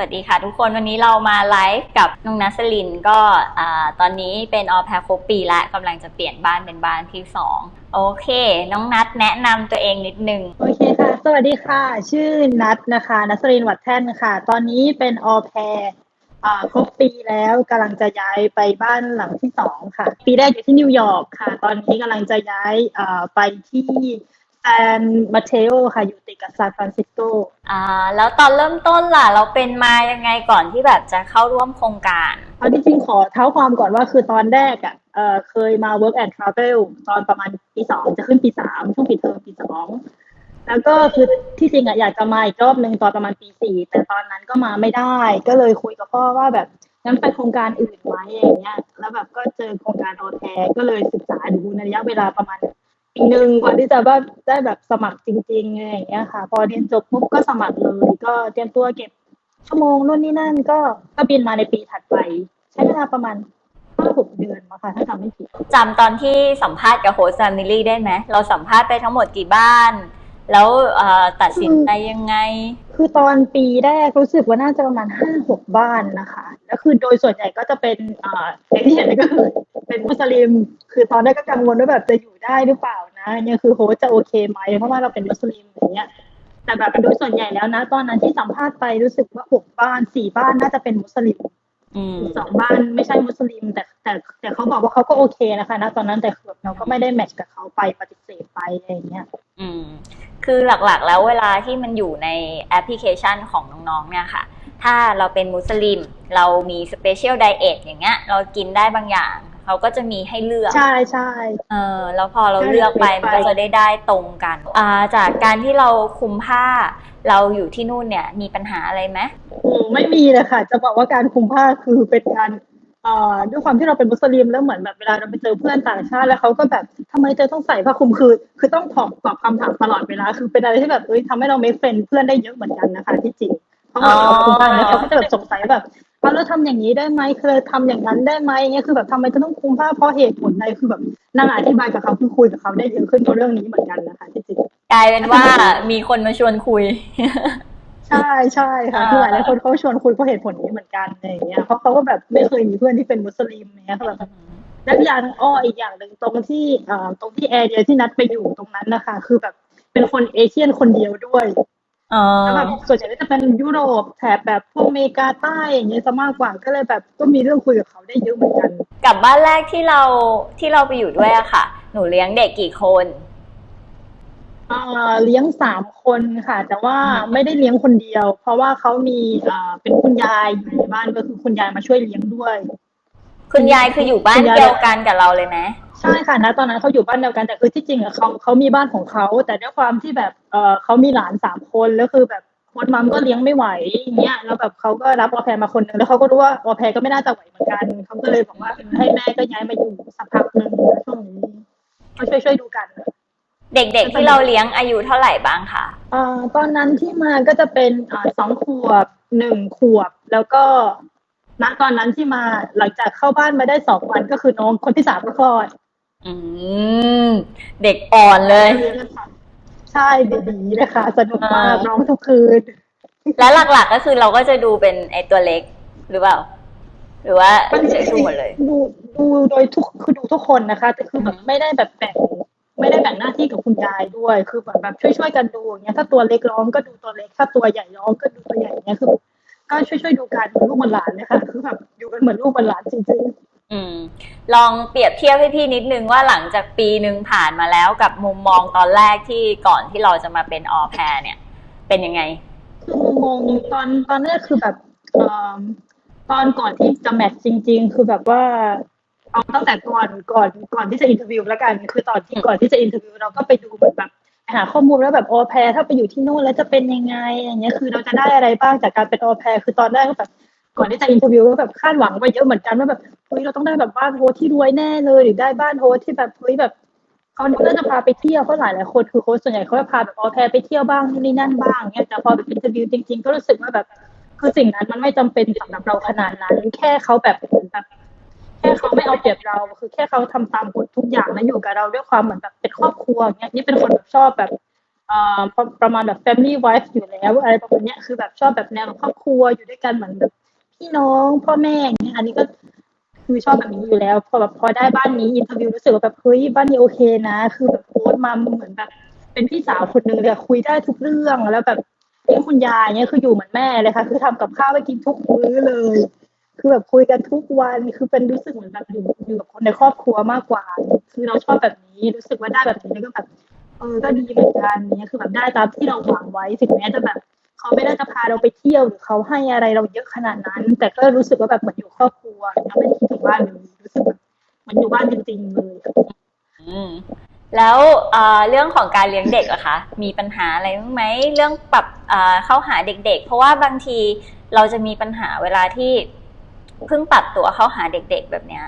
สวัสดีค่ะทุกคนวันนี้เรามาไลฟ์กับน้องนัสลินก็อตอนนี้เป็นออแพรครบปีและกำลังจะเปลี่ยนบ้านเป็นบ้านที่สองโอเค น้องนัทแนะนำตัวเองนิดนึง โอเคค่ะ สวัสดีค่ะ ชื่อนัทนะคะ นัสรินวัดแท่นค่ะ ตอนนี้เป็นออแพรครบปีแล้วกำลังจะย้ายไปบ้านหลังที่สองค่ะ ปีแรกอยู่ที่นิวยอร์กค่ะ ตอนนี้กำลังจะย้ายไปที่ ซานมาเทโอค่ะอยู่ติดกับซานฟรานซิสโกอ่าแล้วตอนเริ่มต้นล่ะ เราเป็นมายังไงก่อนที่แบบจะเข้าร่วมโครงการเอาจริงๆขอเท้าความก่อนว่าคือตอนแรกอะเอ่อเคยมา work and travel ตอนประมาณปีสองจะขึ้นปีสามช่วงปิดเทอมปีสองแล้วก็คือที่จริงอะอยากจะมาอีกรอบหนึ่งตอนประมาณปีสี่แต่ตอนนั้นก็มาไม่ได้ ก็เลยคุยกับพ่อว่าแบบงั้นไปโครงการอื่นไหมอย่างเงี้ยแล้วแบบก็เจอโครงการโอแทก็เลยศึกษาดูในระยะเวลาประมาณปี หนึ่งกว่าที่จะว่าได้แบบสมัครจริงๆอะไรอย่างเงี้ยค่ะ พอเรียนจบปุ๊บก็สมัครเลย ก็เตรียมตัวเก็บชั่วโมงนู่นนี่นั่น ก็ก็บินมาในปีถัดไป ใช้เวลาประมาณห้าหกเดือนมาค่ะถ้าจำไม่ผิดจำตอนที่สัมภาษณ์กับโฮสต์แฟมิลี่ได้ไหมเราสัมภาษณ์ไปทั้งหมดกี่บ้าน แล้วเอ่อตัดสินใจยังไง คือตอนปีแรกรู้สึกว่าน่าจะประมาณห้าหกบ้านนะคะแล้วคือโดยส่วนใหญ่ก็จะเป็นอ่าอย่างที่เห็นก็คือเป็นมุสลิม คือตอนแรกก็กังวลว่าแบบจะอยู่ได้หรือเปล่านะเนี่ยคือโฮสจะโอเคไหมเพราะว่าเราเป็นมุสลิมอย่างเงี้ยแต่แบบโดยส่วนใหญ่แล้วนะ ตอนนั้นที่สัมภาษณ์ไปรู้สึกว่าหกบ้านสี่บ้านน่าจะเป็นมุสลิม สองบ้านไม่ใช่มุสลิม แต่แต่แต่เขาบอกว่าเขาก็โอเคนะคะนะตอนนั้นแต่คือแบบเราก็ไม่ได้แมทช์กับเขาไปปฏิเสธไปอะไรอย่างเงี้ยอืม คือหลักๆ แล้วเวลาที่มันอยู่ในแอปพลิเคชันของน้องๆเนี่ยค่ะ ถ้าเราเป็นมุสลิม เรามีสเปเชียลไดเอทอย่างเงี้ย เรากินได้บางอย่าง เขาก็จะมีให้เลือก ใช่ใช่เออแล้วพอเราใช่เลือกไปไปมันก็จะได้ได้ตรงกันอ่าจากการที่เราคุมผ้า เราอยู่ที่นู่นเนี่ย มีปัญหาอะไรไหมโอ้ไม่มีเลยค่ะ จะบอกว่าการคุมผ้าคือเป็นการเอ่อด้วยความที่เราเป็นมุสลิมแล้วเหมือนแบบเวลาเราไปเจอเพื่อนต่างชาติแล้วเขาก็แบบทำไมเธอต้องใส่ผ้าคลุมคือ คือต้องตอบตอบคำถามตลอดเวลา คือเป็นอะไรที่แบบเอ้ยทำให้เราเมคเฟนเพื่อนได้เยอะเหมือนกันนะคะ ที่จริงเพราะว่าเราคุมผ้าแล้วเขาก็จะแบบสงสัยแบบ เอาแล้วทำอย่างนี้ได้ไหมเคยทำอย่างนั้นได้ไหมเงี้ยคือแบบทำไมเธอต้องคุมผ้าเพราะเหตุผลใดคือแบบนั่งอธิบายกับเขาคือคุยกับเขาได้เยอะขึ้นกับเรื่องนี้เหมือนกันนะคะที่จริงกลายเป็นว่ามีคนมาชวนคุย ใช่ใช่ค่ะอ่าคือหลายๆคนเขาชวนคุยเพราะเหตุผลนี้เหมือนกันอะไรอย่างเงี้ยเพราะเขาก็แบบไม่เคยมีเพื่อนที่เป็นมุสลิมเนี้ยเขาแบบแล้วอีกอย่างอ้ออีกอย่างหนึ่งตรงที่เอ่อตรงที่แอร์เดียที่นัดไปอยู่ตรงนั้นนะคะ คือแบบเป็นคนเอเชียนคนเดียวด้วยอ๋อ แล้วแบบส่วนใหญ่ก็จะเป็นยุโรปแถบแบบพวกอเมริกาใต้อย่างเงี้ยจะมากกว่าก็เลยแบบก็มีเรื่องคุยกับเขาได้เยอะเหมือนกัน กับบ้านแรกที่เราที่เราไปอยู่ด้วยอะค่ะ หนูเลี้ยงเด็กกี่คนเอ่อเลี้ยงสามคนค่ะ แต่ว่าไม่ได้เลี้ยงคนเดียว เพราะว่าเขามีเอ่อเป็นคุณยายอยู่ในบ้านก็คือคุณยายมาช่วยเลี้ยงด้วย คุณยายคืออยู่บ้านคุณยายเดียวกันกับเราเลยไหมใช่ค่ะนะตอนนั้นเขาอยู่บ้านเดียวกันแต่คือที่จริงอะเขาเขามีบ้านของเขา แต่ด้วยความที่แบบเออเขามีหลานสามคนแล้วคือแบบโค้ชมัมก็เลี้ยงไม่ไหวอย่างเงี้ยแล้วแบบเขาก็รับออแพรมาคนหนึ่งแล้วเขาก็รู้ว่าออแพรก็ไม่น่าจะไหวเหมือนกันเขาก็เลยบอกว่าเออให้แม่ก็ย้ายมาอยู่สักพักหนึ่งนะช่วงนี้ก็ช่วยช่วยๆดูกัน เด็กๆที่เราเลี้ยงอายุเท่าไหร่บ้างคะเอ่อตอนนั้นที่มาก็จะเป็นอ่าสองขวบหนึ่งขวบแล้วก็ ณตอนนั้นที่มาหลังจากเข้าบ้านมาได้สองวันก็คือน้องคนที่สามก็คลอด อืมเด็กอ่อนเลย ใช่เบบีนะคะสนุกมากอ่าร้องทุกคืน แล้วหลักๆก็คือเราก็จะดูเป็นไอตัวเล็กหรือเปล่า หรือว่าเฉยๆดูหมดเลย ดูดูโดยทุกคือดูทุกคนนะคะแต่คือแบบไม่ได้แบบแบ่งไม่ได้แบ่งหน้าที่กับคุณยายด้วย คือแบบแบบช่วยๆกันดูอย่างเงี้ย ถ้าตัวเล็กร้องก็ดูตัวเล็ก ถ้าตัวใหญ่ร้องก็ดูตัวใหญ่อย่างเงี้ยคือ ก็ช่วยๆดูกันเหมือนลูกเหมือนหลานเลยค่ะคือแบบอยู่กันเหมือนลูกเหมือนหลานจริงๆ อืม ลองเปรียบเทียบให้พี่นิดนึงว่าหลังจากปีหนึ่งผ่านมาแล้วกับมุมมองตอนแรกที่ก่อนที่เราจะมาเป็นออแพรเนี่ย เป็นยังไงคือมุมมองตอนตอนแรกคือแบบเอ่อตอนก่อนที่จะแมทจริง ๆ คือแบบว่าเอาตั้งแต่ก่อนก่อนก่อนที่จะอินเทอร์วิวแล้วกัน คือตอนที่ก่อนที่จะอินเทอร์วิวเราก็ไปดูเหมือนแบบ หาข้อมูลแล้วแบบออแพรถ้าไปอยู่ที่นู่นแล้วจะเป็นยังไง อย่างเงี้ยคือเราจะได้อะไรบ้างจากการเป็นออแพรคือตอนแรกก็แบบก่อนที่จะอินเทอร์วิวก็แบบคาดหวังไปเยอะเหมือนกันว่าแบบเฮ้ยเราต้องได้แบบบ้านโฮสที่รวยแน่เลยหรือได้บ้านโฮสที่แบบเฮ้ยแบบเขาน่าจะพาไปเที่ยวเพราะหลายหลายคนคือโค้ชส่วนใหญ่เขาจะพาแบบออแพรไปเที่ยวบ้างนี่นั่นบ้างเนี่ยแต่พอแบบอินเตอร์วิวจริง ๆ ก็รู้สึกว่าแบบคือสิ่งนั้นมันไม่จำเป็นสำหรับเราขนาดนั้น แค่เขาแบบแบบ แค่เขาไม่เอาเปรียบเรา คือแค่เขาทำตามกฎทุกอย่างแล้วอยู่กับเราด้วยความเหมือนแบบเป็นครอบครัวเงี้ยนี่เป็นคนแบบชอบแบบเอ่อประมาณแบบ family wife อยู่แล้วอะไรประมาณเนี้ยคือแบบชอบแบบแนวครอบครัวอยู่ด้วยกันเหมือนแบบพี่น้องพ่อแม่เงี้ยอันนี้ก็คือชอบแบบนี้อยู่แล้ว พอแบบพอได้บ้านนี้อินเทอร์วิวรู้สึกว่าแบบเฮ้ยบ้านนี้โอเคนะ คือแบบโค้ดมาเหมือนแบบ เป็นพี่สาวคนหนึ่งเลยคุยได้ทุกเรื่องแล้วแบบเลี้ยงคุณยายเนี่ยคืออยู่เหมือนแม่เลยค่ะ คือทำกับข้าวให้กินทุกมื้อเลย คือแบบคุยกันทุกวันคือเป็นรู้สึกเหมือนแบบอยู่อยู่กับคนในครอบครัวมากกว่า คือเราชอบแบบนี้รู้สึกว่าได้แบบนี้ก็แบบเออก็ดีเหมือนกันเนี้ยคือแบบได้ตามที่เราหวังไว้ถึงแม้จะแบบเขาไม่ได้จะพาเราไปเที่ยวหรือเขาให้อะไรเราเยอะขนาดนั้น แต่ก็รู้สึกว่าแบบเหมือนอยู่ครอบครัวแล้วไม่คิดถึงบ้านเลยรู้สึกแบบมันอยู่บ้านจริงๆเลยอืมแล้วเอ่อเรื่องของการเลี้ยงเด็กอะคะ มีปัญหาอะไรบ้างไหมเรื่องปรับเอ่อเข้าหาเด็ก ๆ เพราะว่าบางทีเราจะมีปัญหาเวลาที่ เพิ่งปรับตัวเข้าหาเด็กๆแบบเนี้ย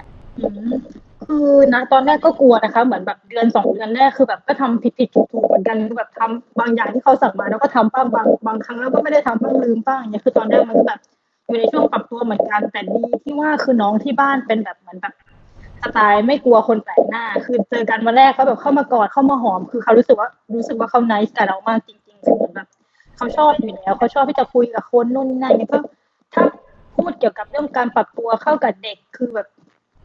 คือนะตอนแรกก็กลัวนะคะ เหมือนแบบเดือนสองเดือนแรกคือแบบก็ทำผิดผิดถูกถูกเหมือนกันแบบทำบางอย่างที่เขาสั่งมาแล้วก็ทำบ้างบางบางครั้งแล้วก็ไม่ได้ทำบ้างลืมบ้างเนี่ยคือตอนแรกมันก็แบบอยู่ในช่วงปรับตัวเหมือนกันแต่ดีที่ว่าคือน้องที่บ้านเป็นแบบเหมือนแบบสไตล์ไม่กลัวคนแปลกหน้า คือเจอกันวันแรกเขาแบบเข้ามากอดเข้ามาหอม คือเขารู้สึกว่ารู้สึกว่าเขา n น c e กับเรามากจริงๆคือเหมือนแบบเขาชอบอยู่แล้วเขาชอบที่จะคุยกับคนนู่นนี่นั่นเนี่ยก็ พูดเกี่ยวกับเรื่องการปรับตัวเข้ากับเด็กคือแบบ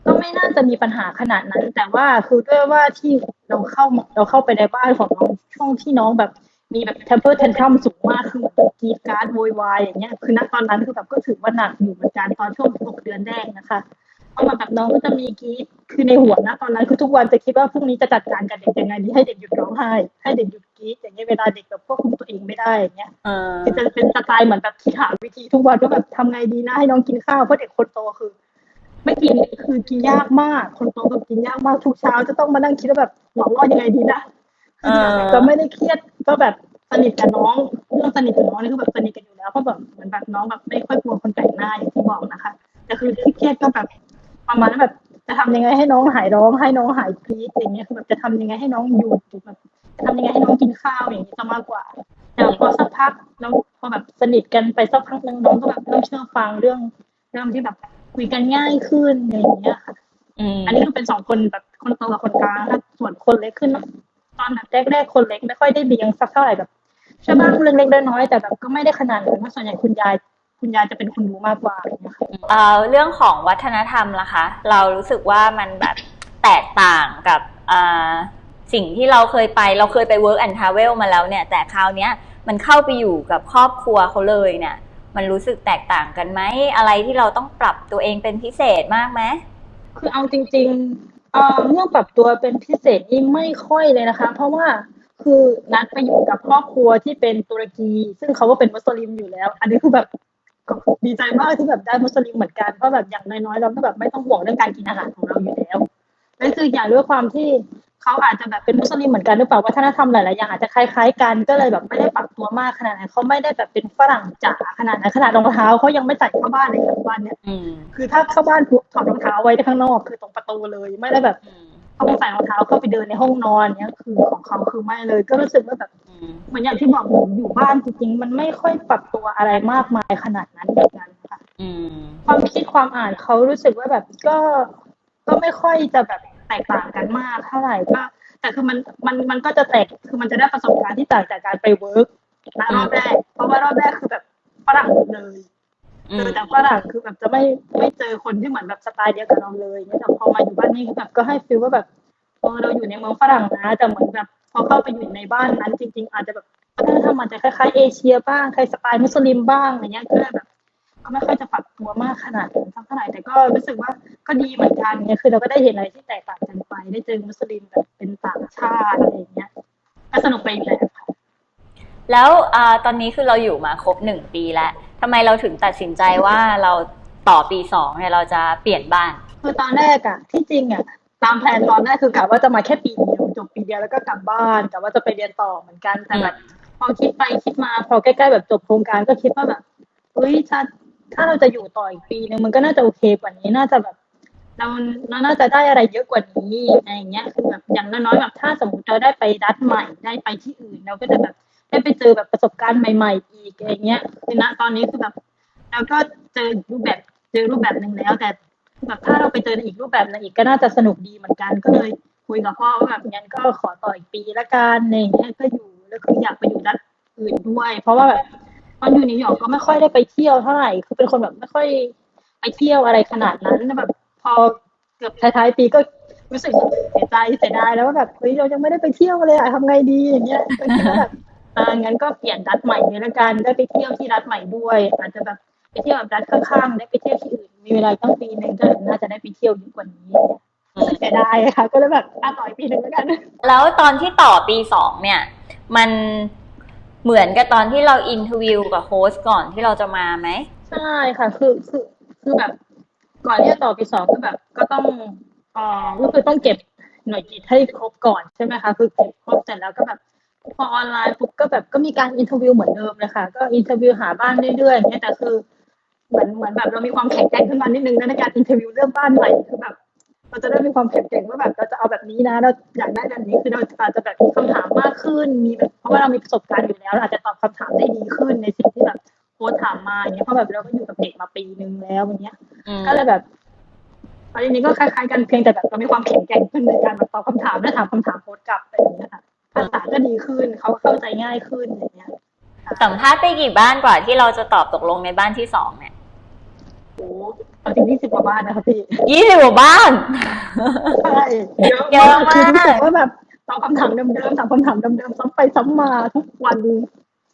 ก็ไม่น่าจะมีปัญหาขนาดนั้น แต่ว่าคือด้วยว่าที่เราเข้าเราเข้าไปในบ้านของน้องช่วงที่น้องแบบมีแบบ temper tantrum สูงมากคือกรีดการ์ดโวยวายอย่างเงี้ยคือณตอนนั้นคือแบบก็ถือว่าหนักอยู่เหมือนกันตอนช่วงหกเดือนแรกนะคะ พราะมาแบบน้องก็จะมีกรีดคือในหัวนะตอนนั้นคือทุกวันจะคิดว่าพรุ่งนี้จะจัดการกับเด็กยังไงดีให้เด็กหยุดร้องไห้ให้เด็กหยุดกรีดอย่างเงี้ยเวลาเด็กแบบควบคุมตัวเองไม่ได้อย่างเงี้ยเออคือจะเป็นสไตล์เหมือนแบบคิดหาวิธีทุกวันว่าแบบทำไงดีนะให้น้องกินข้าวเพราะเด็กคนโตคือ ไม่กินคือกินยากมาก คนโตแบบกินยากมากทุกเช้าจะต้องมานั่งคิดว่าแบบหวังว่ายังไงดีนะเออก็ไม่ได้เครียดก็แบบสนิทกับน้องเรื่องสนิทกับน้องนี่คือแบบสนิทกันอยู่แล้วเพราะแบบเหมือนแบบน้องแบบไม่ค่อยกลัวคนแปลกหน้าอย่างที่บอกนะคะแต่คือที่เครียดก็แบบ ประมาณแบบจะทำยังไงให้น้องหายร้องให้น้องหายกรี๊ดอย่างเงี้ยคือแบบจะทำยังไงให้น้องหยุดแบบจะทำยังไงให้น้องกินข้าวอย่างนี้จะมากกว่าแต่พอสักพักแล้วพอแบบสนิทกันไปสักพักนึงน้องก็แบบเริ่มเชื่อฟังเรื่องเรื่องที่แบบคุยกันง่ายขึ้นอย่างเงี้ยค่ะอันนี้คือเป็นสองคนแบบคนโตกับคนกลางถ้าส่วนคนเล็กขึ้นตอนแบบแรกๆคนเล็กไม่ค่อยได้เลี้ยงสักเท่าไหร่แบบใช่บ้างเรื่องเล็กๆน้อยๆแต่แบบก็ไม่ได้ขนาดนั้นเพราะส่วนใหญ่คุณยาย คุณยายจะเป็นคนรู้มากกว่าอย่างเงี้ยค่ะเอ่อเรื่องของวัฒนธรรมล่ะคะ เรารู้สึกว่ามันแบบแตกต่างกับเอ่อสิ่งที่เราเคยไปเราเคยไป work and travel มาแล้วเนี่ย แต่คราวเนี้ยมันเข้าไปอยู่กับครอบครัวเขาเลยเนี่ย มันรู้สึกแตกต่างกันไหมอะไรที่เราต้องปรับตัวเองเป็นพิเศษมากไหมคือเอาจริงๆเอ่อเรื่องปรับตัวเป็นพิเศษนี่ไม่ค่อยเลยนะคะ เพราะว่าคือนัดไปอยู่กับครอบครัวที่เป็นตุรกี ซึ่งเขาก็เป็นมุสลิมอยู่แล้ว อันนี้คือแบบ ก็ดีใจมากที่แบบได้มุสลิมเหมือนกันเพราะแบบอย่างน้อยๆเราก็แบบไม่ต้องห่วงเรื่องการกินอาหารของเราอยู่แล้วและคืออย่างด้วยความที่เขาอาจจะแบบเป็นมุสลิมเหมือนกันหรือเปล่าวัฒนธรรมหลายๆอย่างอาจจะคล้ายๆกันก็เลยแบบไม่ได้ปรับตัวมากขนาดนั้นเขาไม่ได้แบบเป็นฝรั่งจ๋าขนาดนั้นขนาดรองเท้าเขายังไม่ใส่เข้าบ้านเลยค่ะบ้านเนี้ยอืมคือถ้าเข้าบ้านปุ๊บถอดรองเท้าไว้ข้างนอกคือตรงประตูเลย ไม่ได้แบบ อืมต้องใส่รองเท้าเข้าไปเดินในห้องนอนเนี้ยคือของเขาคือไม่เลย ก็รู้สึกว่าแบบอืมเหมือนอย่างที่บอกหนูอยู่บ้านจริงๆมันไม่ค่อยปรับตัวอะไรมากมายขนาดนั้นเหมือนกันค่ะอืมความคิดความอ่านเขารู้สึกว่าแบบก็ก็ไม่ค่อยจะแบบแตกต่างกันมากเท่าไหร่ก็แต่คือมันมันมันก็จะแตกคือมันจะได้ประสบการณ์ที่ต่างจากการไปเวิร์กนะรอบแรกเพราะว่ารอบแรกคือแบบฝรั่งหมดเลยอื เจอแต่ฝรั่งคือแบบจะไม่ไม่เจอคนที่เหมือนแบบสไตล์เดียวกับเราเลยเนี่ยแต่พอมาอยู่บ้านนี้แบบก็ให้ฟีลว่าแบบเออเราอยู่ในเมืองฝรั่งนะแต่เหมือนแบบพอเข้าไปอยู่ในบ้านนั้น จริง ๆ อาจจะแบบวัฒนธรรมอาจจะคล้ายๆเอเชียบ้างคล้ายสไตล์มุสลิมบ้างอะไรเงี้ยก็เลยแบบก็ไม่ค่อยจะปรับตัวมากขนาดนั้นเท่าไหร่แต่ก็รู้สึกว่าก็ดีเหมือนกันเนี่ยคือเราก็ได้เห็นอะไรที่แตกต่างกันไป ได้เจอมุสลิมแบบเป็นต่างชาติอะไรอย่างเงี้ยก็สนุกไปอีกแบบ แล้วอ่าตอนนี้คือเราอยู่มาครบหนึ่งปีแล้วทำไมเราถึงตัดสินใจว่าเราต่อปีสองเนี่ยเราจะเปลี่ยนบ้าน คือตอนแรกอะที่จริงอะตามแผนตอนแรกคือกะว่าจะมาแค่ปีเดียวจบปีเดียวแล้วก็กลับบ้านกะว่าจะไปเรียนต่อเหมือนกันแต่แบบพอคิดไปคิดมาพอใกล้ๆแบบจบโครงการก็คิดว่าแบบเฮ้ยถ้าถ้าเราจะอยู่ต่ออีกปีนึงมันก็น่าจะโอเคกว่านี้น่าจะแบบเราเราน่าจะได้อะไรเยอะกว่านี้อะไรอย่างเงี้ยคือแบบอย่างน้อยๆแบบถ้าสมมติเราได้ไปรัฐใหม่ได้ไปที่อื่น เราก็จะแบบ ได้ไปเจอแบบประสบการณ์ใหม่ ๆ อีกอะไรเงี้ยคือณตอนนี้คือแบบเราก็เจอรูปแบบเจอรูปแบบหนึ่งแล้ว แต่แบบถ้าเราไปเจออีกรูปแบบหนึงอีกก็น่าจะสนุกดีเหมือนกันก็เลยคุยกับพ่อว่าแบบงั้นก็ขอต่ออีกปีละกันอะไรอย่างเงี้ยก็อยู่ก็คืออยากไปอยู่ด้านอื่นด้วย เพราะว่าแบบตอนอยู่นิวยอร์กก็ไม่ค่อยได้ไปเที่ยวเท่าไหร่คือเป็นคนแบบไม่ค่อยไปเที่ยวอะไรขนาดนั้นแบบพอเกือบท้ายๆปีก็รู้สึกเสียใจเสียดายแล้วว่าแบบเฮ้ยเรายังไม่ได้ไปเที่ยวเลยอะทำไงดีอย่างเงี้ยก็คิดว่าแบบ อ่างั้นก็เปลี่ยนรัฐใหม่เลยละกัน ได้ไปเที่ยวที่รัฐใหม่ด้วย อาจจะแบบไปเที่ยวแบบรัฐข้างๆ ได้ไปเที่ยวที่อื่น มีเวลาตั้งปีหนึ่งก็น่าจะได้ไปเที่ยวเยอะกว่านี้รู้สึกเสียดายค่ะ ก็เลยแบบอะต่อยปีหนึ่งแล้วกัน แล้วตอนที่ต่อปีสองเนี่ย มันเหมือนกับตอนที่เราอินเทอร์วิวกับโฮสต์ก่อนที่เราจะมาไหม ใช่ค่ะ คือคือคือแบบ ก่อนที่จะต่อปีสองคือแบบ ก็ต้องเอ่อก็คือต้องเก็บหน่วยกิจให้ครบก่อนใช่ไหมคะ คือเก็บครบเสร็จแล้วก็แบบ พอออนไลน์ปุ๊บก็แบบก็มีการอินเทอร์วิวเหมือนเดิมเลยค่ะ ก็อินเทอร์วิวหาบ้านเรื่อยๆอย่างเงี้ยแต่คือเหมือนเหมือนแบบเรามีความแข็งแกร่งขึ้นมานิดนึงนะในการอินเทอร์วิวเรื่องบ้านใหม่คือแบบเราจะได้มีความแข็งแกร่งว่าแบบเราจะเอาแบบนี้นะเราอยากได้แบบนี้คือเราอาจจะแบบมีคำถามมากขึ้น มีแบบเพราะว่าเรามีประสบการณ์อยู่แล้วเราอาจจะตอบคำถามได้ดีขึ้นในสิ่งที่แบบโค้ชถามมาอย่างเงี้ยเพราะแบบเราก็อยู่กับเด็กมาปีนึงแล้วอย่างเงี้ยอืมก็เลยแบบประเด็นนี้ก็คล้ายๆกันเพียงแต่แบบเรามีความแข็งแกร่งขึ้นในการแบบตอบคำถามและถามคำถามโค้ชกลับอะไรอย่างเงี้ยค่ะ ภาษาก็ดีขึ้นเขาเข้าใจง่ายขึ้นอย่างเงี้ยสัมภาษณ์ไปกี่บ้านกว่าที่เราจะตอบตกลงในบ้านที่สองเนี่ยโอ้เอาจริงยี่สิบกว่าบ้านนะคะพี่ยี่สิบกว่าบ้านใช่เยอะเยอะมากคือรู้มากสึกว่าแบบตอบคำถามเดิมๆถามคำถามเดิมๆซ้ำไปซ้ำมาทุกวัน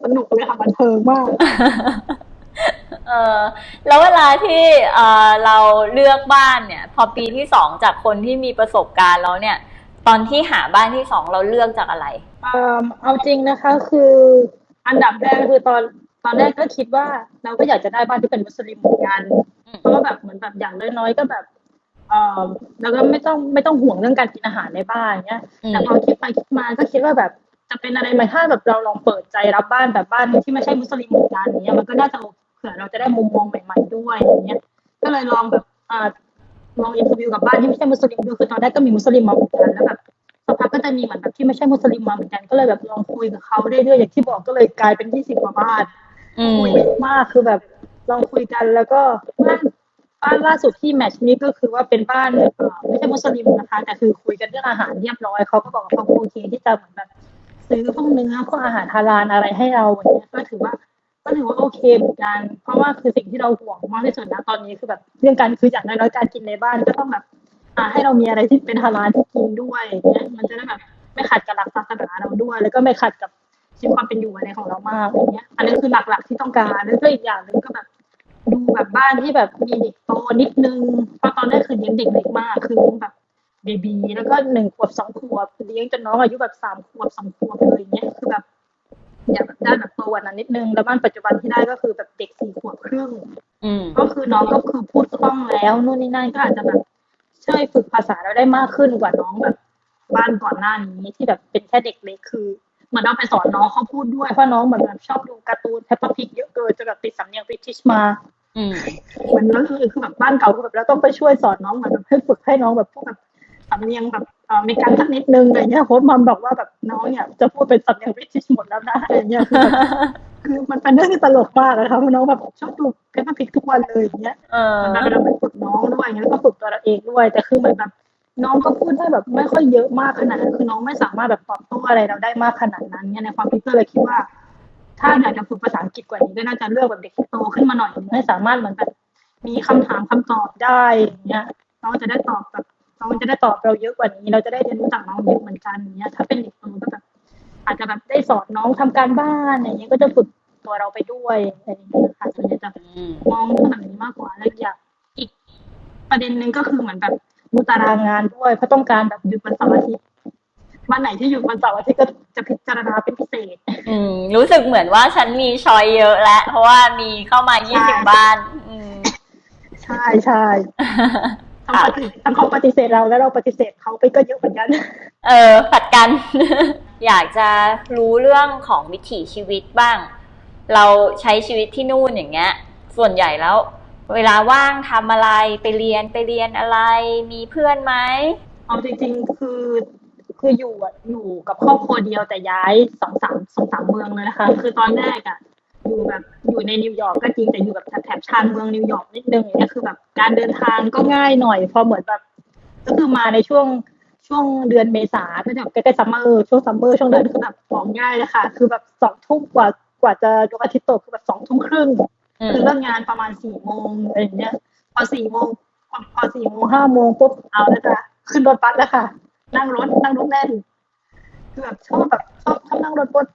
สนุกเลยค่ะบันเทิงมากเออแล้วเวลาที่เออเราเลือกบ้านเนี่ย พอปีที่สองจากคนที่มีประสบการณ์แล้วเนี่ย ตอนที่หาบ้านที่สองเราเลือกจากอะไรเอ่อเอาจริงนะคะคืออันดับแรกคือตอนตอนแรกก็คิดว่าเราก็อยากจะได้บ้านที่เป็นมุสลิมเหมือนกันอืมเพราะว่าแบบเหมือนแบบอย่างน้อยๆก็แบบเอ่อแล้วก็ไม่ต้องไม่ต้องห่วงเรื่องการกินอาหารในบ้านเนี้ยอืมแต่พอคิดไปคิดมาก็คิดว่าแบบจะเป็นอะไรไหมถ้าแบบเราลองเปิดใจรับบ้านแบบบ้านที่ไม่ใช่มุสลิมเหมือนกันเนี้ยมันก็น่าจะเผื่อเราจะได้มุมมองใหม่ ๆด้วยอย่างเงี้ยก็เลยลองแบบอ่า ลองอินเทอร์วิวกับบ้านที่ไม่ใช่มุสลิมดูคือตอนแรกก็มีมุสลิมมาเหมือนกันแล้วแบบสักพักก็จะมีเหมือนแบบที่ไม่ใช่มุสลิมมาเหมือนกันก็เลยแบบลองคุยกับเขาเรื่อยๆอย่างที่บอกก็เลยกลายเป็นยี่สิบกว่าบ้านอืมคุยเยอะมากคือแบบลองคุยกันแล้วก็บ้านบ้านล่าสุดที่แมทช์นี้ก็คือว่าเป็นบ้านเอ่อไม่ใช่มุสลิมนะคะ แต่คือคุยกันเรื่องอาหารเรียบร้อยเขาก็บอกว่าเขาโอเคที่จะเหมือนแบบซื้อพวกเนื้อพวกอาหารฮาลาลอะไรให้เราอย่างเงี้ยก็ถือว่า ก็ถือว่าโอเคเหมือนกัน เพราะว่าคือสิ่งที่เราห่วงมากที่สุดนะตอนนี้คือแบบเรื่องการคืออย่างน้อยๆการกินในบ้านก็ต้องแบบอ่าให้เรามีอะไรที่เป็นฮาลาลที่กินด้วยเงี้ยมันจะได้แบบไม่ขัดกับหลักศาสนาเราด้วย แล้วก็ไม่ขัดกับชีวิตความเป็นอยู่อะไรของเรามากอย่างเงี้ย อันนี้คือหลักๆที่ต้องการแล้วก็อีกอย่างหนึ่งก็แบบดูแบบบ้านที่แบบมีเด็กโตนิดนึงเพราะตอนแรกคือเลี้ยงเด็กเล็กมากคือแบบเบบีแล้วก็หนึ่งขวบสองขวบเลี้ยงจนน้องอายุแบบสามขวบสองขวบเลยเงี้ยคือแบบ อยากแบบได้แบบโตกว่านั้นนิดนึง แล้วบ้านปัจจุบันที่ได้ก็คือแบบเด็กสี่ขวบครึ่งอืมก็คือน้องก็คือพูดคล่องแล้วนู่นนี่นั่นก็อาจจะแบบช่วยฝึกภาษาเราได้มากขึ้นกว่าน้องแบบ บ้านก่อนหน้านี้ที่แบบเป็นแค่เด็กเล็กคือเหมือนเราไปสอนน้องเขาพูดด้วยเพราะน้องเหมือนแบบชอบดูการ์ตูนแพปปาพิกเยอะเกินจนแบบติดสำเนียงบริติชมาอืมเหมือนแล้วคือคือแบบบ้านเก่าคือแบบเราต้องไปช่วยสอนน้องเหมือนแบบให้ฝึกให้น้องแบบพูดแบบสำเนียงแบบเอ่อ มีการสักนิดนึงอะไรเงี้ยโค้ชมัมบอกว่าแบบน้องเนี่ยจะพูดเป็นสำเนียงบริติชหมดแล้วนะอะไรเงี้ยคือแบบคือมันเป็นเรื่องที่ตลกมากนะคะเพราะน้องแบบชอบดูเพปปาพิกทุกวันเลยอย่างเงี้ยเออมันแบบเราไปฝึกน้องด้วยอย่างเงี้ยแล้วก็ฝึกตัวเราเองด้วย แต่คือเหมือนแบบน้องก็พูดได้แบบไม่ค่อยเยอะมากขนาดนั้นคือน้องไม่สามารถแบบตอบโต้อะไรเราได้มากขนาดนั้นเนี่ยในความคิดก็เลยคิดว่า ถ้าอยากจะฝึกภาษาอังกฤษกว่านี้ก็น่าจะเลือกแบบเด็กที่โตขึ้นมาหน่อยให้สามารถเหมือนแบบมีคำถามคำตอบได้อย่างเงี้ยน้องจะได้ตอบแบบ น้องจะได้ตอบเราเยอะกว่านี้ เราจะได้เรียนรู้จากน้องเยอะเหมือนกันอย่างเงี้ยถ้าเป็นเด็กโตก็แบบอาจจะแบบได้สอนน้องทำการบ้านอย่างเงี้ยก็จะฝึกตัวเราไปด้วยอะไรอย่างเงี้ยค่ะส่วนใหญ่จะอืมมองเรื่องแบบนี้มากกว่าแล้วอยากอีกประเด็นหนึ่งก็คือเหมือนแบบดูตารางงานด้วยเพราะต้องการแบบหยุดวันเสาร์อาทิตย์วันไหนที่หยุดวันเสาร์อาทิตย์ก็จะพิจารณาเป็นพิเศษ อืม รู้สึกเหมือนว่าฉันมีชอยเยอะแล้วเพราะว่ามีเข้ามายี่สิบใช่บ้าน อืม ใช่ใช่ ทั้งปฏิทั้งเขาปฏิเสธเราแล้วเราปฏิเสธเขาไปก็เยอะเหมือนกัน เออผัดกัน อยากจะรู้เรื่องของวิถีชีวิตบ้าง เราใช้ชีวิตที่นู่นอย่างเงี้ย ส่วนใหญ่แล้ว เวลาว่างทำอะไรไปเรียนไปเรียนอะไร มีเพื่อนไหมเอาจริงๆคือคืออยู่อะอยู่กับครอบครัวเดียวแต่ย้ายสองสามสองสามเมืองเลยนะคะ คือตอนแรกอะ อยู่แบบอยู่ในนิวยอร์กก็จริงแต่อยู่แบบแถบๆชานเมืองนิวยอร์กนิดนึงอย่างเงี้ยคือแบบการเดินทางก็ง่ายหน่อยเพอเหมือนแบบก็คือมาในช่วงชช่วงเดือนเมษาก็จะใกล้ๆซัมเมอร์ช่วงซัมเมอร์ช่วงนั้นคือแบบของง่ายเลยค่ะ คือแบบสองทุ่มกว่ากว่าจะดวงอาทิตย์ตกคือแบบสองทุ่มครึ่งอืมคือเลิกงานประมาณสี่โมงอะไรอย่างเงี้ยพอสี่โมงพอพอสี่โมงห้าโมงปุ๊บเอาแล้วจ้ะขึ้นรถบัสแล้วค่ะ นั่งรถนั่งรถแล่นคือแบบชอบแบบชอบชอบนั่งรถบัส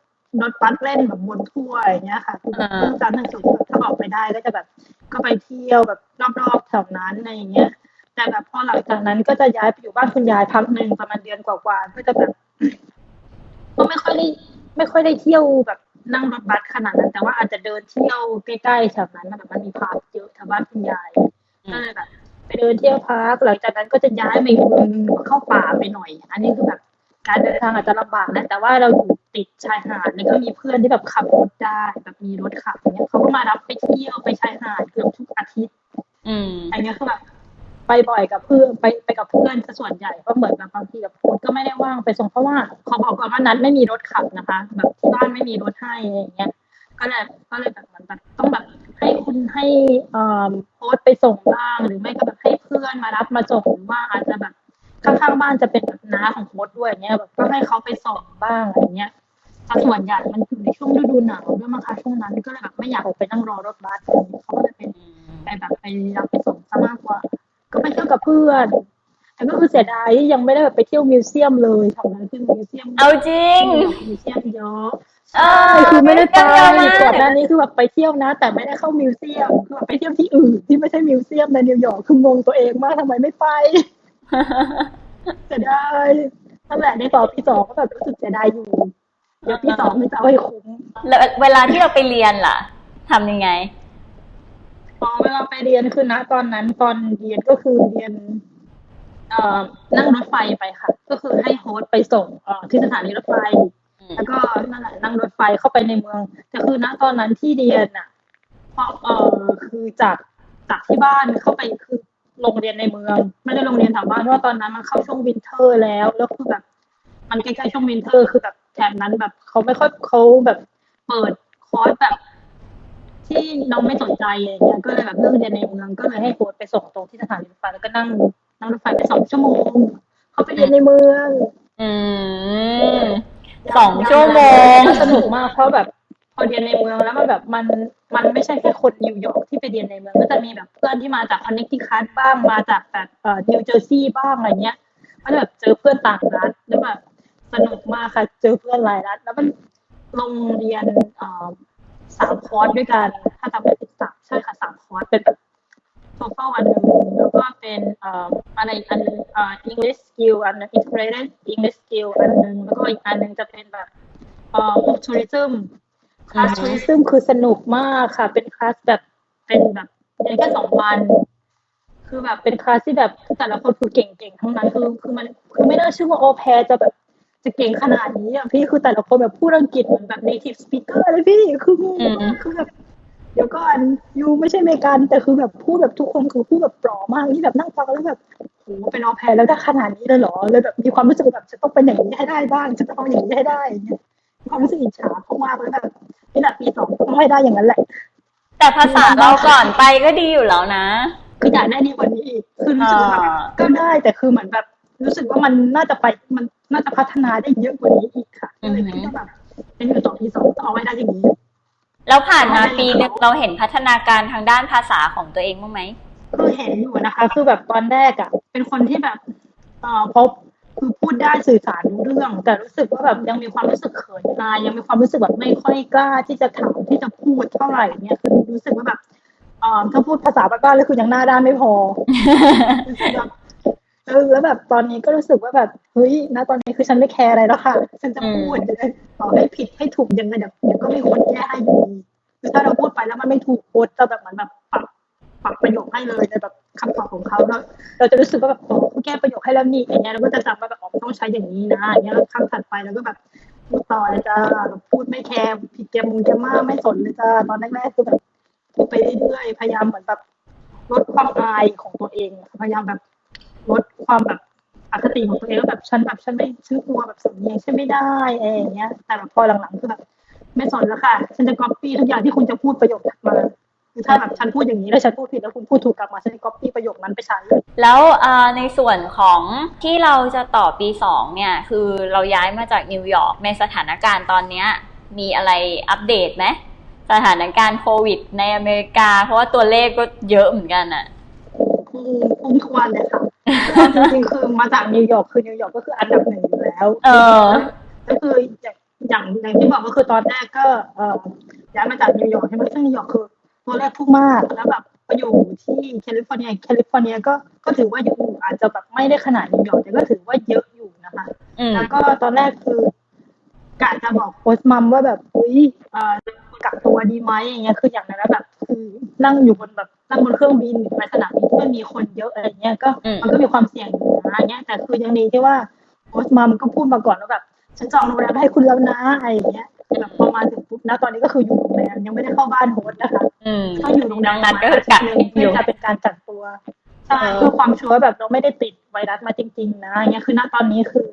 รถบัสเล่นแบบบนทั่วอย่างเงี้ยค่ะคือแบบอ่าเพิ่งจันทร์ถึงศุกร์ถ้าออกไปได้ก็จะแบบก็ไปเที่ยวแบบรอบๆแถวนั้นอะไรอย่างเงี้ย แต่แบบพอหลังจากนั้นก็จะย้ายไปอยู่บ้านคุณยายพักหนึ่งประมาณเดือนกว่าๆก็จะแบบก็ไม่ค่อยได้ไม่ค่อยได้เที่ยวแบบนั่งรถบัสขนาดนั้น แต่ว่าอาจจะเดินเที่ยวใกล้ๆแถวนั้นแบบมันมีพาร์คเยอะแถวบ้านคุณยายก็เลยแบบไปเดินเที่ยวพาร์คหลังจากนั้นก็จะย้ายไปเมืองเข้าป่าไปหน่อย อันนี้คือแบบการเดินทางอาจจะลำบากนะแต่ว่าเราอยู่ ติดชายหาดแล้วก็มีเพื่อนที่แบบขับรถได้แบบมีรถขับอย่างเงี้ยเขาก็มารับไปเที่ยวไปชายหาดเกือบทุกอาทิตย์ อืมอันเนี้ยคือแบบไปบ่อยกับเพื่อนไปไปกับเพื่อนซะส่วนใหญ่ก็เหมือนแบบบางทีแบบพูดก็ไม่ได้ว่างไปส่งเพราะว่าขอบอกก่อนว่านัดไม่มีรถขับนะคะ แบบที่บ้านไม่มีรถให้อะไรอย่างเงี้ยก็เลยก็เลยแบบเหมือนแบบต้องแบบให้คุณให้เอ่อโพสต์ไปส่งบ้างหรือไม่ก็แบบให้เพื่อนมารับมาส่งหรือว่าอาจจะแบบข้างๆบ้านจะเป็นแบบน้าของโพสต์ด้วยอย่างเงี้ยแบบก็ให้เขาไปส่งบ้างอะไรเงี้ย แต่ส่วนใหญ่มันอยู่ในช่วงฤดูหนาวด้วยมั้งคะช่วงนั้นก็เลยแบบไม่อยากออกไปนั่งรอรถบัสอะไรเงี้ยเขาก็เลยเป็นไปแบบไปรับไปส่งซะมากกว่า ก็ไปเที่ยวกับเพื่อนแต่ก็คือเสียดายที่ยังไม่ได้แบบไปเที่ยวมิวเซียมเลยแถวนั้นคือมิวเซียมเอาจริงมิวเซียมเยอะเอใช่อคือไม่ได้ไปเยอะมากก่อนหน้านี้คือแบบไปเที่ยวนะ แต่ไม่ได้เข้ามิวเซียมคือแบบไปเที่ยวที่อื่นที่ไม่ใช่มิวเซียมในนิวยอร์กคืองงตัวเองมากทำไมไม่ไปเสียดายนั่นแหละในต่อปีสองก็แบบรู้สึกเสียดายอยู่ เดี๋ยวปีสองไม่จะเอาให้คุ้มแล้วเวลาที่เราไปเรียนล่ะทำยังไงพอเวลาไปเรียนคือณตอนนั้นตอนเรียนก็คือเรียนเอ่อนั่งรถไฟไปค่ะ ก็คือให้โฮสต์ไปส่งเอ่อที่สถานีรถไฟอืมแล้วก็นั่นแหละนั่งรถไฟเข้าไปในเมืองแต่คือณตอนนั้นที่เรียนอะเพราะเออคือจากจากที่บ้านเข้าไปคือโรงเรียนในเมือง ไม่ได้โรงเรียนแถวบ้านเพราะว่าตอนนั้นมันเข้าช่วงวินเทอร์แล้ว แล้วคือแบบ มันใกล้ๆช่วงวินเทอร์คือแบบ แถบนั้นแบบเขาไม่ค่อยเขาแบบเปิดคอร์สแบบ ที่น้องไม่สนใจอะไรเงี้ยก็เลยแบบเลือกเรียนในเมืองก็เลยให้โค้ดไปส่งตรงที่สถานีรถไฟแล้วก็นั่งนั่งรถไฟไปสองชั่วโมงเขาไปเรียนในเมืองอืมสองชั่วโมงสนุกมากเพราะแบบพอเรียนในเมืองแล้วมันแบบมันมันไม่ใช่แค่คนนิวยอร์กที่ไปเรียนในเมือง ก็จะมีแบบเพื่อนที่มาจากคอนเนคติคัตบ้างมาจากแบบเอ่อนิวเจอร์ซีย์บ้างอะไรเงี้ยก็จะแบบเจอเพื่อนต่างรัฐแล้วแบบ สนุกมากค่ะ เจอเพื่อนหลายรัฐ แล้วมันโรงเรียนเอ่อสามคอร์สด้วยกันถ้าจำไม่ผิดสามใช่ค่ะสามคอร์สเป็นแบบโทเฟลอันหนึ่งแล้วก็เป็นเอ่ออะไรอีกอันหนึ่งเอ่อ English skill อันหนึง integrated English skill อันหนึ่งแล้วก็อีกอันหนึ่งจะเป็นแบบเอ่อ tourism คลาสอือฮึทัวริซึมคือสนุกมากค่ะ เป็นคลาสแบบเป็นแบบเรียนแค่สองวัน คือแบบเป็นคลาสที่แบบแต่ละคนคือเก่งๆทั้งนั้นคือคือมันคือไม่น่าเชื่อว่าโอแพรจะแบบ จะเก่งขนาดนี้อะพี่คือแต่ละคนแบบพูดอังกฤษเหมือนแบบ native speaker เลยพี่คืองงมากคือแบบเดี๋ยวก่อนยูไม่ใช่อเมริกันแต่คือแบบพูดแบบทุกคนคือพูดแบบปลอมากที่แบบนั่งฟังแล้วแบบโหเป็นออแพรแล้วได้ขนาดนี้เลยเหรอเลยแบบมีความรู้สึกแบบจะต้องเป็นอย่างนี้ให้ได้บ้างจะต้องเอาอย่างนี้ให้ได้อย่างเงี้ยมีความรู้สึกอิจฉาเขามากเลยแบบนี่แหละปีสองต้องให้ได้อย่างนั้นแหละ แต่ภาษาเราก่อนไปก็ดีอยู่แล้วนะคืออยากได้ดีกว่านี้อีกคือรู้สึกว่าแบบอ่าก็ได้แต่คือเหมือนแบบ รู้สึกว่ามันน่าจะไปมันน่าจะพัฒนาได้เยอะกว่านี้อีกค่ะก็เลยคิดว่าแบบเป็นอยู่ต่อปีสองต้องเอาไว้ได้อย่างนี้ แล้วผ่านมาปีหนึงเราเห็นพัฒนาการทางด้านภาษาของตัวเองบ้างไหมคือเห็นอยู่นะคะ คือแบบตอนแรกอะเป็นคนที่แบบเอ่อพบคือพูดได้สื่อสารรู้เรื่อง แต่รู้สึกว่าแบบยังมีความรู้สึกเขินอายยังมีความรู้สึกแบบไม่ค่อยกล้าที่จะถามที่จะพูดเท่าไหร่เนี่ยคือรู้สึกว่าแบบเอ่อถ้าพูดภาษาบ้านๆแล้วคือยังหน้าด้านไม่พอรู้สึกแบบ เออแล้วแบบตอนนี้ก็รู้สึกว่าแบบเฮ้ยณตอนนี้คือฉันไม่แคร์อะไรแล้วค่ะ ฉันจะพูดอืมเดี๋ยวต่อให้ผิดให้ถูกยังไงเดี๋ยวก็มีคนแก้ให้อยู่ดีคือถ้าเราพูดไปแล้วมันไม่ถูกโค้ดจะแบบเหมือนแบบปรับปรับประโยคให้เลยในแบบคำตอบของเขาแล้วเราจะรู้สึกว่าแบบโอ้แก้ประโยคให้แล้วนี่อย่างเงี้ยเราก็จะจำว่าแบบอ๋อมันต้องใช้อย่างนี้นะอย่างเงี้ยแล้วครั้งถัดไปเราก็แบบพูดต่อเลยจ้าพูดไม่แคร์ผิดแกมุงแกม่าไม่สนเลยจ้าตอนแรกๆคือแบบพูดไปเรื่อยๆพยายามเหมือนแบบลดความอายของตัวเอง พยายามแบบ ลดความแบบอคติของตัวเองว่าแบบฉันแบบฉันไม่ชื่อกลัวแบบสำเนียงฉันไม่ได้อะไรอย่างเงี้ย แต่แบบพอหลังๆคือแบบไม่สนแล้วค่ะ ฉันจะก๊อปปี้ทุกอย่างที่คุณจะพูดประโยคถัดมาคือถ้าแบบฉันพูดอย่างนี้แล้วฉันพูดผิดแล้วคุณพูดถูกกลับมาฉันจะก๊อปปี้ประโยคนั้นไปใช้แล้วเอ่อในส่วนของที่เราจะต่อปีสองเนี่ย คือเราย้ายมาจากนิวยอร์กในสถานการณ์ตอนเนี้ย มีอะไรอัปเดตไหมสถานการณ์โควิดในอเมริกา เพราะว่าตัวเลขก็เยอะเหมือนกันอะพุ่งพุ่งทุกวันเลยค่ะ จริงๆคือมาจากนิวยอร์กคือนิวยอร์กก็คืออันดับหนึ่งอยู่แล้ว เออ ก็คืออย่างอย่างอย่างที่บอกก็คือตอนแรกก็เอ่อย้ายมาจากนิวยอร์กใช่ไหมซึ่งนิวยอร์กคือตัวเลขพุ่งมากแล้วแบบไปอยู่ที่แคลิฟอร์เนียแคลิฟอร์เนียก็ก็ถือว่าอยู่อาจจะแบบไม่ได้ขนาดนิวยอร์กแต่ก็ถือว่าเยอะอยู่นะคะ อืม แล้วก็ตอนแรกคือกะจะบอกโค้ชมัมว่าแบบอุ้ยเอ่อกักตัวดีไหมอย่างเงี้ยคืออย่างนั้นแล้วแบบ คือนั่งอยู่บนแบบนั่งบนเครื่องบินไปสนามบินที่มันมีคนเยอะอะไรเงี้ยก็อืมมันก็มีความเสี่ยงอยู่นะอย่างเงี้ยแต่คือยังดีที่ว่าโค้ชมัมก็พูดมาก่อนว่าแบบฉันจองโรงแรมให้คุณแล้วนะอะไรอย่างเงี้ยแบบพอมาถึงปุ๊บนะตอนนี้ก็คืออยู่โรงแรมยังไม่ได้เข้าบ้านโฮสต์นะคะอืมก็อยู่โรงแรดัมงนั้นก็คือกักเพื่อยู่อจะเป็นการกักตัวใช่เออเพื่อความชัวร์แบบเราไม่ได้ติดไวรัสมาจริง ๆ นะอย่างเงี้ยคือณตอนนี้คือ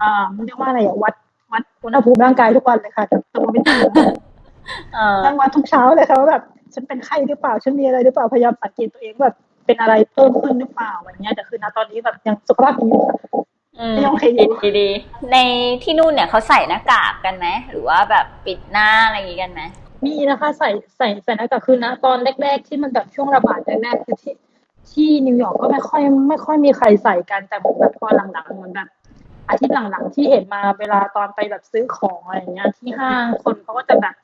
อ่ามันเรียกว่าอะไรอะวัดวัดอุณหภูมิร่างกายทุกวันเลยค่ะกับตัวไม่ถึงเออนั่งวัดทุกเช้าเลยค่ะว่าแบบ ฉันเป็นไข้หรือเปล่า ฉันมีอะไรหรือเปล่า พยายามสังเกตตัวเองแบบเป็นอะไรเพิ่มขึ้นหรือเปล่าอะไรเงี้ยแต่คือณตอนนี้แบบยังสุขภาพดีอยู่ค่ะอืมไม่โอเคอยู่ดีดีๆในที่นู่นเนี่ยเขาใส่หน้ากากกันไหมหรือว่าแบบปิดหน้าอะไรอย่างงี้กันไหมมีนะคะใส่ใส่ใส่หน้ากากคือนะตอนแรก ๆ ที่มันแบบช่วงระบาดแรกๆคือที่ที่นิวยอร์กก็ไม่ค่อยไม่ค่อยมีใครใส่กันแต่เหมือนแบบพอหลังๆเหมือนแบบอาทิตย์หลังๆที่เห็นมาเวลาตอนไปแบบซื้อของอะไรอย่างเงี้ยที่ห้างคนเขาก็จะแบบ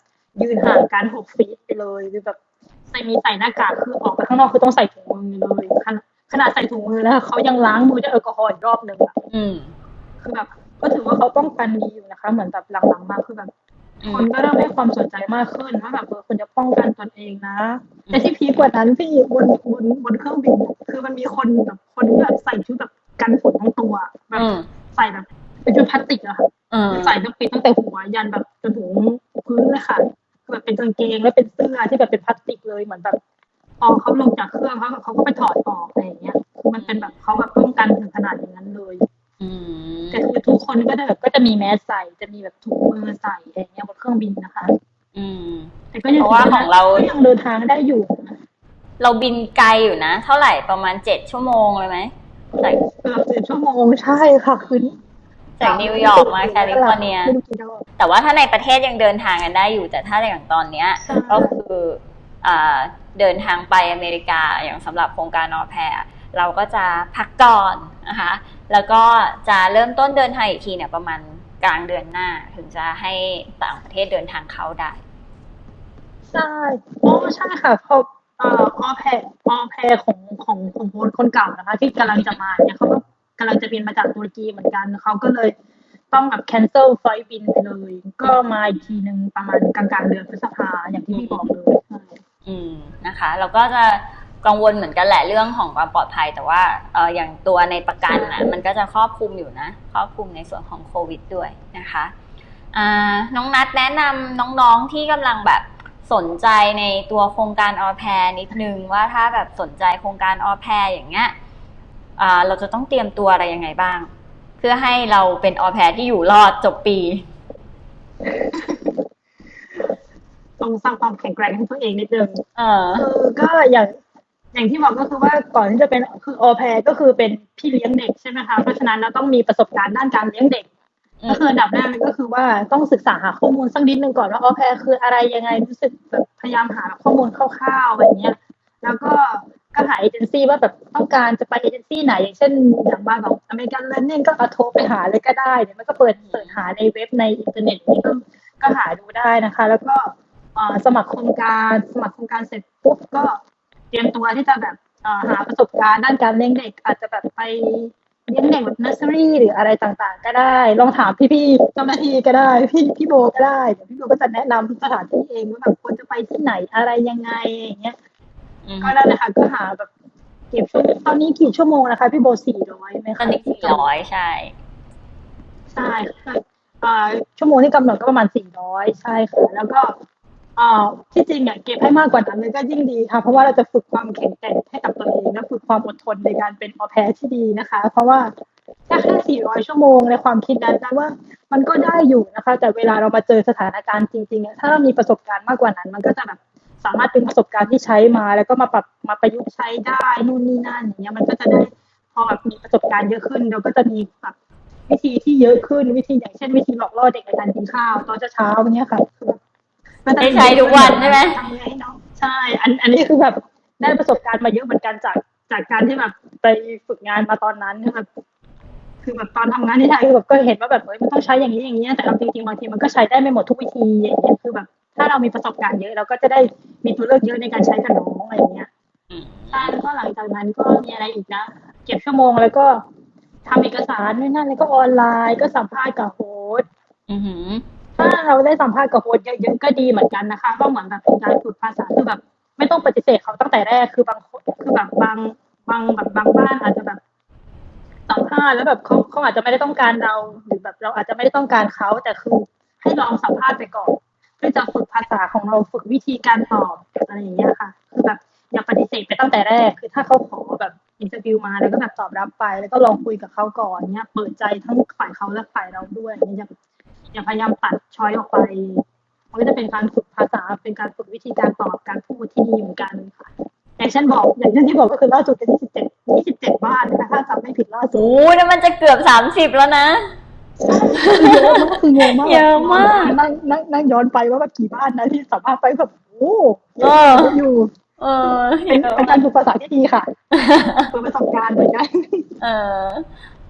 ยืนห่างกันหกฟีตไปเลยหรือแบบใส่มีใส่หน้ากากคือออกไปข้างนอกคือต้องใส่ถุงมือเลยขนาดขนาดใส่ถุงมือแล้วเขายังล้างมือด้วยแอลกอฮอล์อีกรอบหนึ่งอะอืมคือแบบก็ถือว่าเขาป้องกันดีอยู่นะคะ เหมือนแบบหลังๆมาคือแบบอืคมนก็เริ่มให้ความสนใจมากขึ้นว่าแบบเออควรจะป้องกันตนเองนะ แต่ที่พีคกว่านั้นพี่บนบนบนเครื่องบินอะคือมันมีคนแบบคนที่แบบใส่ชุดแบบกันฝนทั้งตัวแบบอืมใส่แบบเป็นชุดพลาสติกอะค่ะอืมใส่ตั้งปิดตั้งแต่หัวยันแบบจนถึงพื้นเลยค่ะ คือแบบเป็นกางเกงแล้วเป็นเสื้อที่แบบเป็นพลาสติกเลยเหมือนแบบพอเขาลงจากเครื่องเขาเขาก็ไปถอดออกอะไรอย่างเงี้ยคือมันเป็นแบบเขาแบบป้องกันถึงขนาดอย่างนั้นเลยอืมแต่คือทุกคนก็จะแบบก็จะมีแมสใส่จะมีแบบถุงมือใส่อะไรเงี้ยบนเครื่องบินนะคะ อืม แต่ก็ยังเพราะว่าของเราก็ยังเดินทางได้อยู่นะเราบินไกลอยู่นะ เท่าไหร่ประมาณเจ็ดชั่วโมงเลยไหมจากเกือบเจ็ดชั่วโมงใช่ค่ะคืน จากนิวยอร์กมาแคลิฟอร์เนีย ไม่รู้กี่รอบแต่ว่าถ้าในประเทศยังเดินทางกันได้อยู่ แต่ถ้าอย่างตอนเนี้ยใช่ก็คืออ่าเดินทางไปอเมริกาอย่างสำหรับโครงการนอแพรเราก็จะพักก่อนนะคะ แล้วก็จะเริ่มต้นเดินทางอีกทีเนี่ยประมาณกลางเดือนหน้าถึงจะให้ต่างประเทศเดินทางเข้าได้ ใช่อ๋อใช่ค่ะเพราะเอ่อออแพรออแพรของของของโฮสต์คนเก่านะคะ ที่กำลังจะมาเนี่ยเขาก็ กำลังจะบินมาจากตุรกีเหมือนกันเขาก็เลยต้องแบบ cancel ไฟล์บินไปเลย ก็มาอีกทีหนึ่งประมาณกลางๆเดือนพฤษภาอย่างที่พี่บอกเลยอืมนะคะ เราก็จะกังวลเหมือนกันแหละเรื่องของความปลอดภัย แต่ว่าเอออย่างตัวในประกันนะมันก็จะครอบคลุมอยู่นะ ครอบคลุมในส่วนของโควิดด้วยนะคะอ่าน้องนัดแนะนำน้องๆที่กำลังแบบสนใจในตัวโครงการออแพรนิดนึงว่าถ้าแบบสนใจโครงการออแพรอย่างเงี้ย เราจะต้องเตรียมตัวอะไรยังไงบ้าง เพื่อให้เราเป็นออแพรที่อยู่รอดจบปี ต้องสร้างความแข็งแกร่งให้ตัวเองนิดนึงเออคือก็อย่างอย่างที่บอกก็คือว่าก่อนที่จะเป็นคือออแพรก็คือเป็นพี่เลี้ยงเด็กใช่ไหมคะเพราะฉะนั้นเราต้องมีประสบการณ์ด้านการเลี้ยงเด็กอืมก็คืออันดับแรกเลยก็คือว่าต้องศึกษาหาข้อมูลสักนิดนึงก่อนว่าออแพรคืออะไรยังไงรู้สึกแบบพยายามหาข้อมูลคร่าวๆแบบเนี้ยแล้วก็ ก็หาเอเจนซี่ว่าแบบต้องการจะไปเอเจนซี่ไหน อย่างเช่นอย่างบ้านของอเมริกันเลนนิ่งก็เอาโทรไปหาเลยก็ได้เดี๋ยมันก็เปิดเสิร์ชหาในเว็บในอินเทอร์เน็ตนี่ก็ก็หาดูได้นะคะ แล้วก็สมัครโครงการสมัครโครงการเสร็จปุ๊บก็เตรียมตัวที่จะแบบหาประสบการณ์ด้านการเลี้ยงเด็ก อาจจะแบบไปเลี้ยงเด็กแบบเนอร์เซอรี่หรืออะไรต่างๆ ก็ได้ ลองถามพี่ๆเจ้าหน้าที่ก็ได้ พี่พี่โบก็ได้เดี๋ยวพี่โบก็จะแนะนำสถานที่เองว่าแบบควรจะไปที่ไหนอะไรยังไงอย่างเงี้ย ก็นั่นแหละค่ะก็หาแบบเก็บชั่วตอนนี้กี่ชั่วโมงนะคะ พี่โบสี่ร้อยไหมตอคะนนี้สี่ร้อยใช่ ใช่ค่ะอ่าชั่วโมงที่กำหนดก็ประมาณสี่ร้อยใช่ค่ะแล้วก็อ่าที่จริงเนี่ยเก็บให้มากกว่านั้นเลยก็ยิ่งดีค่ะ เพราะว่าเราจะฝึกความแข็งแกร่งให้กับตัวเองและฝึกความอดทนในการเป็นออแพรที่ดีนะคะ เพราะว่าแค่แค่สี่ร้อยชั่วโมงในความคิดนั้นนะว่ามันก็ได้อยู่นะคะ แต่เวลาเรามาเจอสถานการณ์จริงๆอะถ้าเรามีประสบการณ์มากกว่านั้น มันก็จะแบบ สามารถเป็นประสบการณ์ที่ใช้มา แล้วก็มาปรับมาประยุกต์ใช้ได้นู่นนี่นั่นอย่างเงี้ยมันก็จะได้พอแบบมีประสบการณ์เยอะขึ้น เราก็จะมีแบบวิธีที่เยอะขึ้นวิธีอย่างเช่นวิธีหลอกล่อเด็กในการกินข้าวตอนเช้าๆอย่างเงี้ยค่ะคือแบบก็จะได้ใช้ทุกวันใช่ไหมทำไงให้น้องใช่ อันอันนี้คือแบบได้ประสบการณ์มาเยอะเหมือนกันจากจากการที่แบบไปฝึกงานมาตอนนั้นคือแบบคือแบบตอนทำงานที่ไทยคือแบบก็เห็นว่าแบบเฮ้ยมันต้องใช้อย่างนี้อย่างนี้แต่เอาจริงๆบางทีมันก็ใช้ได้ไม่หมดทุกวิธีอย่างเงี้ยคือแบบ ถ้าเรามีประสบการณ์เยอะเราก็จะได้มีตัวเลือกเยอะในการใช้กับน้องอะไรอย่างเงี้ยอืมใช่แล้วก็หลังจากนั้นก็มีอะไรอีกนะ เก็บชั่วโมงแล้วก็ทำเอกสารนู่นนั่นแล้วก็ออนไลน์ก็สัมภาษณ์กับโฮสต์อือหือถ้าเราได้สัมภาษณ์กับโฮสต์เยอะๆก็ดีเหมือนกันนะคะ ก็เหมือนแบบเป็นการฝึกภาษาคือแบบ ไม่ต้องปฏิเสธเขาตั้งแต่แรกคือบางคนคือแบบบางบางแบบบางบ้านอาจจะแบบสัมภาษณ์แล้วแบบเขาเขาอาจจะไม่ได้ต้องการเราหรือแบบเราอาจจะไม่ได้ต้องการเขาแต่คือให้ลองสัมภาษณ์ไปก่อน เพื่อจะฝึกภาษาของเราฝึกวิธีการตอบอะไรอย่างเงี้ยค่ะคือแบบอย่าปฏิเสธไปตั้งแต่แรก คือถ้าเขาขอแบบอินเตอร์วิวมาแล้วก็แบบตอบรับไป แล้วก็ลองคุยกับเขาก่อนเนี้ยเปิดใจทั้งฝ่ายเขาและฝ่ายเราด้วยอย่าอย่าพยายามตัดช้อยออกไปมันก็จะเป็นการฝึกภาษาเป็นการฝึกวิธีการตอบการพูดที่ดีเหมือนกันค่ะอย่างเช่นบอกอย่างเช่นที่บอกก็คือล่าสุดเป็น27 27 บ้านนะคะถ้าจำไม่ผิดล่าสุดโอ้ยนั่นมันจะเกือบสามสิบแล้วนะ เยอะมากคือเยอะมากเยอะมากนั่งนั่งนั่งย้อนไปว่าแบบกี่บ้านนะที่สามารถไปแบบโอ้เออเยอะอยู่เออเป็นเป็นการฝึกภาษาที่ดีค่ะเปิดประสบการณ์เหมือนกันเออ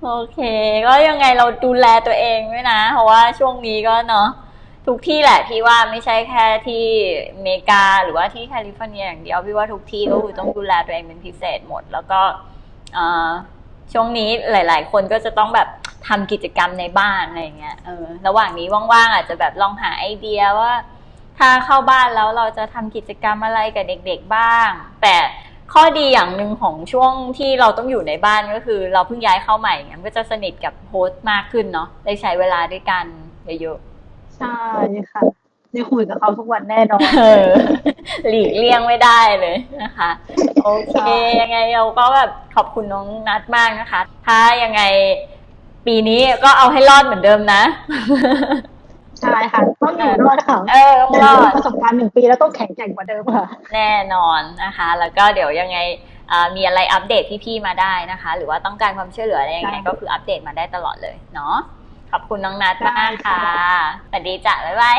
โอเค ก็ยังไงเราดูแลตัวเองด้วยนะ เพราะว่าช่วงนี้ก็เนาะทุกที่แหละพี่ว่าไม่ใช่แค่ที่อเมริกาหรือว่าที่แคลิฟอร์เนียอย่างเดียวพี่ว่าทุกที่ก็คือต้องดูแลตัวเองเป็นพิเศษหมด แล้วก็เอ่อ ช่วงนี้หลาย ๆ คนก็จะต้องแบบทำกิจกรรมในบ้านอะไรเงี้ยเออระหว่างนี้ว่างๆอาจจะแบบลองหาไอเดียว่า ถ้าเข้าบ้านแล้วเราจะทำกิจกรรมอะไรกับเด็ก ๆ บ้าง แต่ข้อดีอย่างหนึ่งของช่วงที่เราต้องอยู่ในบ้านก็คือ เราเพิ่งย้ายเข้าใหม่เงี้ยก็จะสนิทกับโฮสต์มากขึ้นเนาะได้ใช้เวลาด้วยกันเยอะๆใช่ค่ะ ได้คุยกับเขาทุกวันแน่นอนๆเออหลีกเลี่ยงไม่ได้เลยนะคะ โอเค ยังไงเราก็แบบขอบคุณน้องนัดมากนะคะ ถ้ายังไงปีนี้ก็เอาให้รอดเหมือนเดิมนะใช่ค่ะต้องอยู่รอดค่ะเออต้องแต่รอมีดประสบการณ์หนึ่งปีแล้วต้องแข็งแกร่งกว่าเดิมค่ะ แน่นอนนะคะ แล้วก็เดี๋ยวยังไงอ่ามีอะไรอัปเดตพี่ๆมาได้นะคะ หรือว่าต้องการความช่วยเหลืออะไรยังไงได้ก็คืออัปเดตมาได้ตลอดเลยเนาะขอบคุณน้องนัดมากได้ค่ะค่ะสวัสดีจ้ะบ๊ายบาย